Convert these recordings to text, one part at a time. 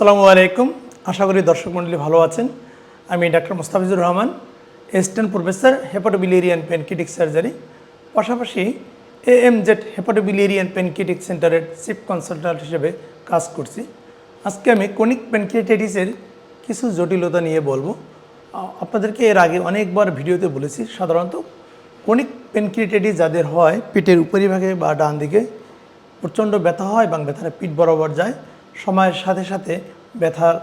আসসালামু আলাইকুম। আশা করি দর্শক মণ্ডলী ভালো আছেন। আমি doctor Mostafizur Rahman assistant professor hepatobiliary pancreatic surgery পাশাপাশি এ এম জেড হেপাটোবিলেরিয়ান পেনকিটিক সেন্টারের চিফ কনসালট্যান্ট হিসেবে কাজ করছি। আজকে আমি কনিক পেনকিটাইটিসের কিছু জটিলতা নিয়ে বলব। আপনাদেরকে এর আগে অনেকবার ভিডিওতে বলেছি, সাধারণত কনিক পেনক্রিয়েটাইটিস যাদের হয়, পিঠের উপরিভাগে বা ডান দিকে প্রচণ্ড ব্যথা হয় এবং ব্যথাটা পিঠ বরাবর যায় সময়ের সাথে সাথে ব্যথার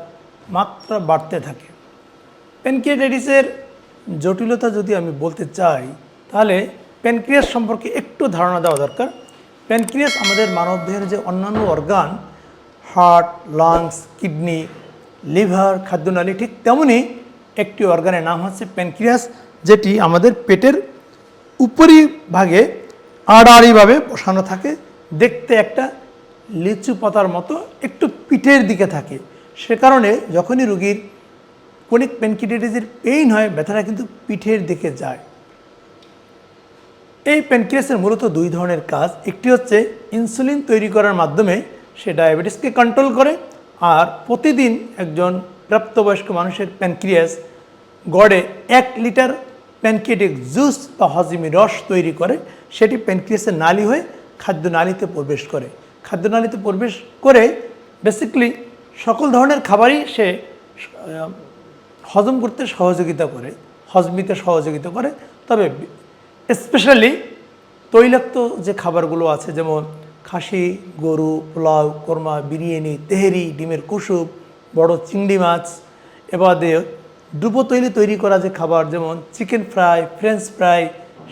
মাত্রা বাড়তে থাকে। প্যানক্রিয়াটাইটিসের জটিলতা যদি আমি বলতে চাই, তাহলে প্যানক্রিয়াস সম্পর্কে একটু ধারণা দেওয়া দরকার। প্যানক্রিয়াস আমাদের মানবদেহের যে অন্যান্য organ, heart, lungs, kidney, liver, খাদ্যনালী, ঠিক তেমনই একটি অর্গানের নাম হচ্ছে প্যানক্রিয়াস, যেটি আমাদের পেটের উপরি ভাগে আড়াআড়িভাবে বসানো থাকে। দেখতে একটা লিচু পাতার মতো একটু পিঠের দিকে থাকে। সে কারণে যখনই রুগীর কোনিক প্যানকিটাইটিসের পেইন হয়, ব্যথাটা কিন্তু পিঠের দিকে যায়। এই প্যানক্রিয়াসের মূলত দুই ধরনের কাজ। একটি হচ্ছে ইনসুলিন তৈরি করার মাধ্যমে সে ডায়াবেটিসকে কন্ট্রোল করে আর প্রতিদিন একজন প্রাপ্তবয়স্ক মানুষের প্যানক্রিয়াস গড়ে এক লিটার প্যানক্রিয়েটিক জুস বা হজমি রস তৈরি করে। সেটি প্যানক্রিয়াসের নালি হয়ে খাদ্য নালিতে প্রবেশ করে। খাদ্য নালীতে প্রবেশ করে বেসিক্যালি সকল ধরনের খাবারই সে হজম করতে সহযোগিতা করে হজমিতে সহযোগিতা করে। তবে স্পেশালি তৈলাক্ত যে খাবারগুলো আছে, যেমন খাসি, গরু, পোলাও, কোরমা, বিরিয়ানি, তেহেরি, ডিমের কুসুম, বড় চিংড়ি মাছ, এবাদে ডুবো তৈলি তৈরি করা যে খাবার, যেমন চিকেন ফ্রাই ফ্রেঞ্চ ফ্রাই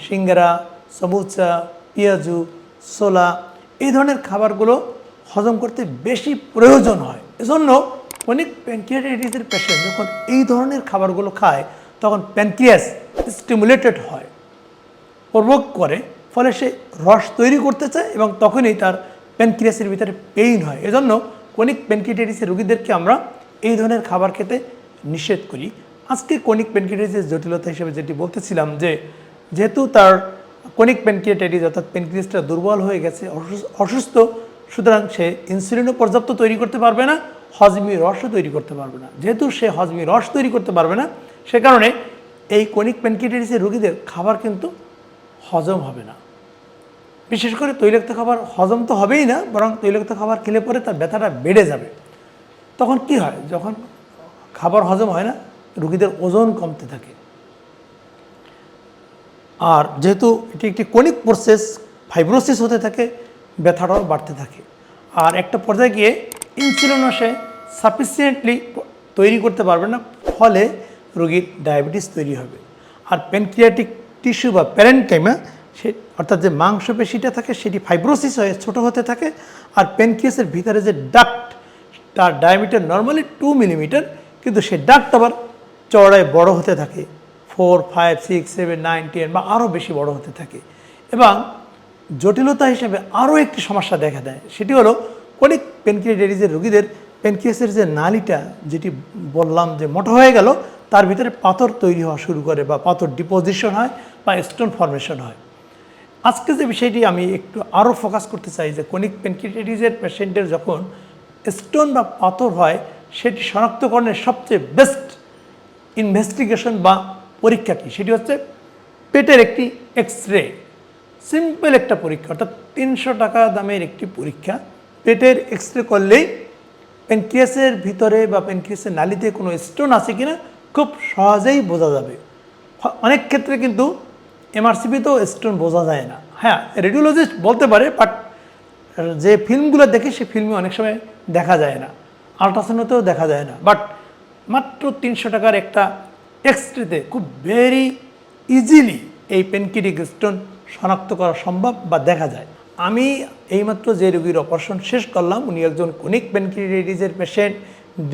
সিঙ্গারা, সমুচা, পেঁয়াজু, ছোলা এই ধরনের খাবারগুলো হজম করতে বেশি প্রয়োজন হয়। এজন্য অনেক প্যানক্রিয়াটাইটিসের পেশেন্ট যখন এই ধরনের খাবারগুলো খায়, তখন প্যানক্রিয়াস স্টিমুলেটেড হয়, প্রভোগ করে, ফলে সে রস তৈরি করতে চায় এবং তখনই তার প্যানক্রিয়াসের ভিতরে পেইন হয়। এজন্য কনিক প্যানক্রিয়াটাইটিসের রোগীদেরকে আমরা এই ধরনের খাবার খেতে নিষেধ করি। আজকে কনিক প্যানক্রিয়াটাইটিসের জটিলতা হিসেবে যেটি বলতেছিলাম যে, যেহেতু তার কনিক প্যানক্রিয়াটাইটিস অর্থাৎ প্যানক্রিয়াসটা দুর্বল হয়ে গেছে অসুস্থ, সুতরাং সে ইনসুলিনও পর্যাপ্ত তৈরি করতে পারবে না, হজমি রসও তৈরি করতে পারবে না। যেহেতু সে হজমি রস তৈরি করতে পারবে না, সে কারণে এই কনিক প্যানক্রিয়াটাইটিসের রোগীদের খাবার কিন্তু হজম হবে না। বিশেষ করে তৈলাক্ত খাবার হজম তো হবেই না, বরং তৈলাক্ত খাবার খেলে পরে তার ব্যথাটা বেড়ে যাবে। তখন কি হয়? যখন খাবার হজম হয় না, রুগীদের ওজন কমতে থাকে। আর যেহেতু এটি একটি কনিক প্রসেস ফাইব্রোসিস হতে থাকে, ব্যথাটাও বাড়তে থাকে। আর একটা পর্যায়ে গিয়ে ইনসুলিনও সে সাফিসিয়েন্টলি তৈরি করতে পারবে না, ফলে রোগীর ডায়াবেটিস তৈরি হবে। আর প্যানক্রিয়াটিক টিস্যু বা প্যারেনকাইমা সে অর্থাৎ যে মাংসপেশিটা থাকে, সেটি ফাইব্রোসিস হয়ে ছোট হতে থাকে। আর প্যানক্রিয়াসের ভিতরে যে ডাক্ট তার ডায়ামিটার নর্মালি টু মিলিমিটার কিন্তু সে ডাক্ট আবার চড়ায় বড় হতে থাকে। Four, five, six, seven, nine, ten বা আরও বেশি বড় হতে থাকে। এবং জটিলতা হিসেবে আরও একটি সমস্যা দেখা দেয়। সেটি হলো অনেক পেনক্রিয়াটাইটিসের রোগীদের পেনক্রিয়াসের যে নালিটা, যেটি বললাম যে মোটা হয়ে গেল, তার ভিতরে পাথর তৈরি হওয়া শুরু করে বা পাথর ডিপোজিশন হয় বা স্টোন ফর্মেশন হয়। আজকে যে বিষয়টি আমি একটু আরও ফোকাস করতে চাই যে কনিক পেনক্রিয়াটাইটিসের পেশেন্টের যখন স্টোন বা পাথর হয়, সেটি শনাক্তকরণের সবচেয়ে বেস্ট ইনভেস্টিগেশন বা পরীক্ষা কী? সেটি হচ্ছে পেটের একটি এক্স রে সিম্পল একটা পরীক্ষা, অর্থাৎ তিনশো টাকা দামের একটি পরীক্ষা। পেটের এক্স রে করলেই প্যানক্রিয়াসের ভিতরে বা প্যানক্রিয়াসের নালিতে কোনো স্টোন আছে কিনা খুব সহজেই বোঝা যাবে। অনেক ক্ষেত্রে কিন্তু এমআরসিপিতেও স্টোন বোঝা যায় না। হ্যাঁ রেডিওলজিস্ট বলতে পারে বাট যে ফিল্মগুলো দেখে সে ফিল্মে অনেক সময় দেখা যায় না। আলট্রাসাউন্ডতেও দেখা যায় না। বাট মাত্র তিনশো টাকার একটা এক্সরেতে খুব ভেরি ইজিলি এই পেনকিটিক স্টোন শনাক্ত করা সম্ভব বা দেখা যায়। আমি এইমাত্র যে রোগীর অপারেশন শেষ করলাম, উনি একজন কনিক পেনকিটাইটিসের পেশেন্ট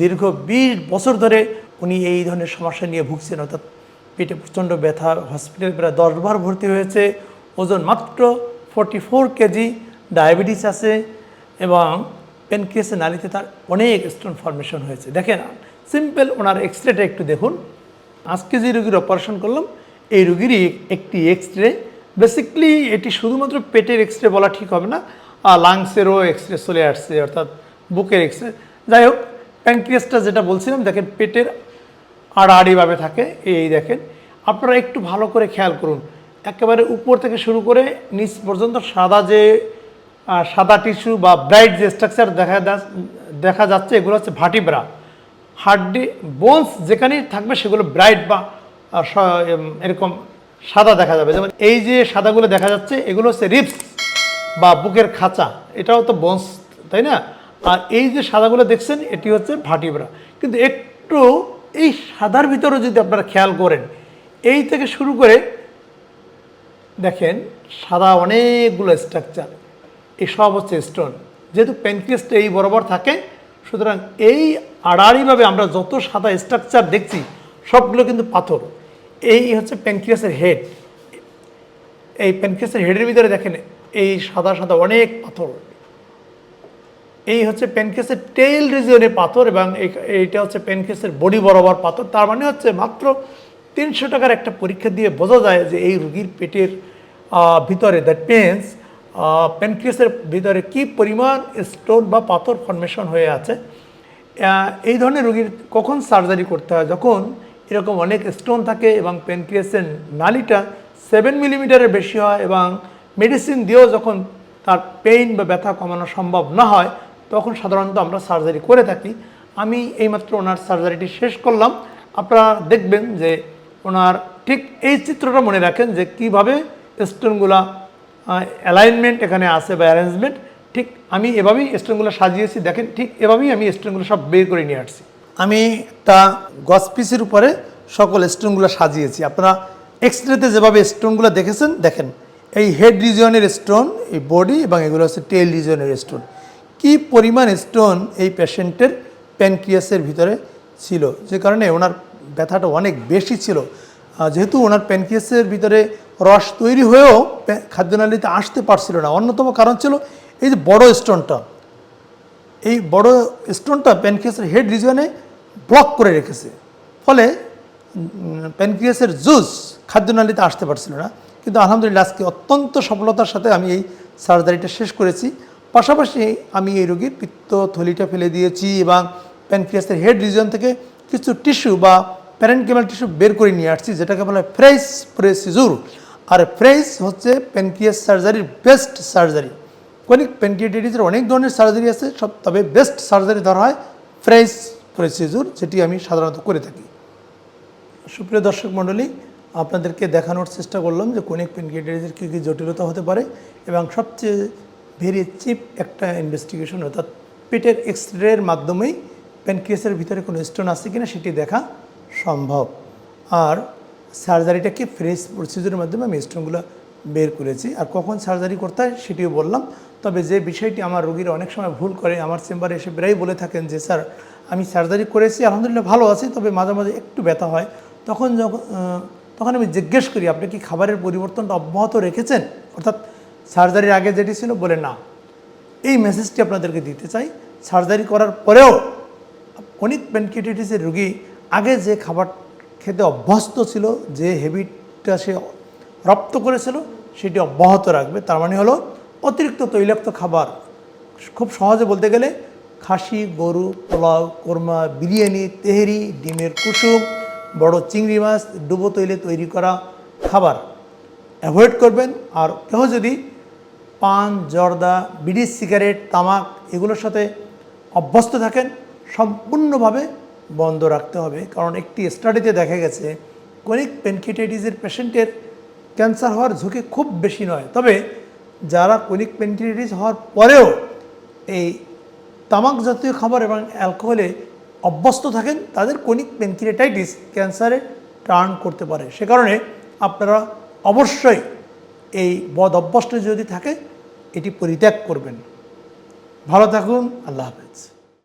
দীর্ঘ বিশ বছর ধরে উনি এই ধরনের সমস্যা নিয়ে ভুগছেন, অর্থাৎ পেটে প্রচণ্ড ব্যথা হসপিটালে প্রায় দশবার ভর্তি হয়েছে, ওজন মাত্র ফোরটি ফোর কেজি ডায়াবেটিস আছে এবং পেনক্রিয়াসের নালিতে তার অনেক স্টোন ফর্মেশন হয়েছে। দেখেন সিম্পল ওনার এক্স রেটা একটু দেখুন। আজকে যে রুগীর অপারেশন করলাম, এই রুগীরই একটি এক্স রে বেসিকলি এটি শুধুমাত্র পেটের এক্স রে বলা ঠিক হবে না আর লাংসেরও এক্স রে চলে আসছে, অর্থাৎ বুকের এক্স রে যাই হোক প্যানক্রিয়াসটা যেটা বলছিলাম, দেখেন পেটের আড়াআড়িভাবে থাকে, এই দেখেন। আপনারা একটু ভালো করে খেয়াল করুন, একেবারে উপর থেকে শুরু করে নিচ পর্যন্ত সাদা যে সাদা টিস্যু বা ব্রাইট যে স্ট্রাকচার দেখা দেখা যাচ্ছে, এগুলো হচ্ছে ভাটিব্রা হাড্ডি বোনস যেখানেই থাকবে সেগুলো ব্রাইট বা এরকম সাদা দেখা যাবে। যেমন এই যে সাদাগুলো দেখা যাচ্ছে, এগুলো হচ্ছে রিপস বা বুকের খাঁচা। এটাও তো বোনস তাই না? আর এই যে সাদাগুলো দেখছেন, এটি হচ্ছে ভাটিব্রা কিন্তু একটু এই সাদার ভিতরে যদি আপনারা খেয়াল করেন, এই থেকে শুরু করে দেখেন, সাদা অনেকগুলো স্ট্রাকচার এই সব হচ্ছে স্টোন যেহেতু প্যানক্রিয়াসটা এই বরাবর থাকে সুতরাং এই আড়াআড়িভাবে আমরা যত সাদা স্ট্রাকচার দেখছি, সবগুলো কিন্তু পাথর। এই হচ্ছে প্যানক্রিয়াসের হেড এই প্যানক্রিয়াসের হেডের ভিতরে দেখেন, এই সাদা সাদা অনেক পাথর। এই হচ্ছে প্যানকেসের টেইল রিজিয়নের পাথর এবং এই- এইটা হচ্ছে প্যানকেসের বডি বরাবর পাথর। তার মানে হচ্ছে মাত্র তিনশো টাকার একটা পরীক্ষা দিয়ে বোঝা যায় যে এই রুগীর পেটের ভিতরে দ্যাট মিনস প্যানক্রিয়াসের ভিতরে কি পরিমাণ স্টোন বা পাথর ফর্মেশন হয়ে আছে? এই ধরনের রুগীর কখন সার্জারি করতে হয়? যখন এরকম অনেক স্টোন থাকে এবং প্যানক্রিয়াসের নালিটা সেভেন মিলিমিটারের বেশি হয় এবং মেডিসিন দিয়েও যখন তার পেইন বা ব্যথা কমানো সম্ভব না হয়, তখন সাধারণত আমরা সার্জারি করে থাকি। আমি এইমাত্র ওনার সার্জারিটি শেষ করলাম। আপনারা দেখবেন যে ওনার ঠিক এই চিত্রটা মনে রাখেন যে কীভাবে স্টোনগুলা অ্যালাইনমেন্ট এখানে আছে বা অ্যারেঞ্জমেন্ট ঠিক আমি এভাবেই স্টোনগুলো সাজিয়েছি, দেখেন ঠিক এভাবেই আমি স্টোনগুলো সব বের করে নিয়ে আসছি। আমি তা গস পিসের উপরে সকল স্টোনগুলো সাজিয়েছি। আপনারা এক্সরেতে যেভাবে স্টোনগুলো দেখেছেন, দেখেন, এই হেড রিজিয়নের স্টোন এই বডি এবং এগুলো হচ্ছে টেল রিজিয়নের স্টোন কি পরিমাণ স্টোন এই পেশেন্টের প্যানক্রিয়াসের ভিতরে ছিল? যে কারণে ওনার ব্যথাটা অনেক বেশি ছিল। যেহেতু ওনার প্যানক্রিয়াসের ভিতরে রস তৈরি হয়েও খাদ্যনালীতে আসতে পারছিল না। অন্যতম কারণ ছিল এই যে বড় স্টোনটা এই বড় স্টোনটা প্যানক্রিয়াসের হেড রিজনে ব্লক করে রেখেছে। ফলে প্যানক্রিয়াসের জুস খাদ্যনালীতে আসতে পারছিল না। কিন্তু আলহামদুলিল্লাহ আজকে অত্যন্ত সফলতার সাথে আমি এই সার্জারিটা শেষ করেছি। পাশাপাশি আমি এই রোগীর পিত্ত, থলিটা ফেলে দিয়েছি এবং প্যানক্রিয়াসের হেড রিজন থেকে কিছু টিস্যু বা প্যারেনকেমাল টিস্যু বের করে নিয়ে আসছি, যেটাকে বলা হয় ফ্রেস প্রেসিজুর আর ফ্রেস হচ্ছে প্যানক্রিয়াস সার্জারির বেস্ট সার্জারি কনিক প্যানক্রিয়াটাইটিসের অনেক ধরনের সার্জারি আছে, সব, তবে বেস্ট সার্জারি ধরা হয় ফ্রেস প্রসিজিউর, যেটি আমি সাধারণত করে থাকি। সুপ্রিয় দর্শক মণ্ডলী, আপনাদেরকে দেখানোর চেষ্টা করলাম যে কোনিক প্যানক্রিয়াটাইটিসের কী কী জটিলতা হতে পারে এবং সবচেয়ে ভেরি চিপ একটা ইনভেস্টিগেশন অর্থাৎ পেটের এক্স রের মাধ্যমেই প্যানক্রিয়াসের ভিতরে কোনো স্টোন আছে কিনা সেটি দেখা সম্ভব। আর সার্জারিটাকে ফ্রেশ প্রসিজারের মাধ্যমে আমি স্টোনগুলো বের করেছি? আর কখন সার্জারি করতে হয় সেটিও বললাম। তবে যে বিষয়টি আমার রোগীরা অনেক সময় ভুল করে, আমার চেম্বারে এসে প্রায় বলে থাকেন যে, স্যার, আমি সার্জারি করেছি, আলহামদুলিল্লাহ ভালো আছি, তবে মাঝে মাঝে একটু ব্যথা হয়। তখন যখন তখন আমি জিজ্ঞেস করি, আপনি কি খাবারের পরিবর্তনটা অব্যাহত রেখেছেন? অর্থাৎ সার্জারির আগে যেটি ছিল, বলে না। এই মেসেজটি আপনাদেরকে দিতে চাই। সার্জারি করার পরেও কনিক প্যানকিটিসের রুগী আগে যে খাবার খেতে অভ্যস্ত ছিল, যে হ্যাবিটটা সে রপ্ত করেছিল, সেটি অব্যাহত রাখবে। তার মানে হলো, অতিরিক্ত তৈলাক্ত খাবার, খুব সহজে বলতে গেলে, খাসি, গরু, পোলাও, কোরমা, বিরিয়ানি, তেহেরি, ডিমের কুসুম, বড় চিংড়ি মাছ, ডুবো তৈলে তৈরি করা খাবার। অ্যাভয়েড করবেন। আর কেউ যদি পান, জর্দা, বিড়ি, সিগারেট, তামাক, এগুলোর সাথে অভ্যস্ত থাকেন, সম্পূর্ণভাবে বন্ধ রাখতে হবে। কারণ একটি স্টাডিতে দেখা গেছে কনিক পেনকিটাইটিসের পেশেন্টের ক্যান্সার হওয়ার ঝুঁকি খুব বেশি নয়। তবে যারা কনিক পেনকিটাইটিস হওয়ার পরেও এই তামাক জাতীয় খাবার এবং অ্যালকোহলে অভ্যস্ত থাকেন, তাদের কনিক পেনকিরেটাইটিস ক্যান্সারে টার্ন করতে পারে। সে কারণে আপনারা অবশ্যই এই বদ অভ্যস্ত যদি থাকে, এটি পরিত্যাগ করবেন। ভালো থাকুন, আল্লাহ হাফেজ।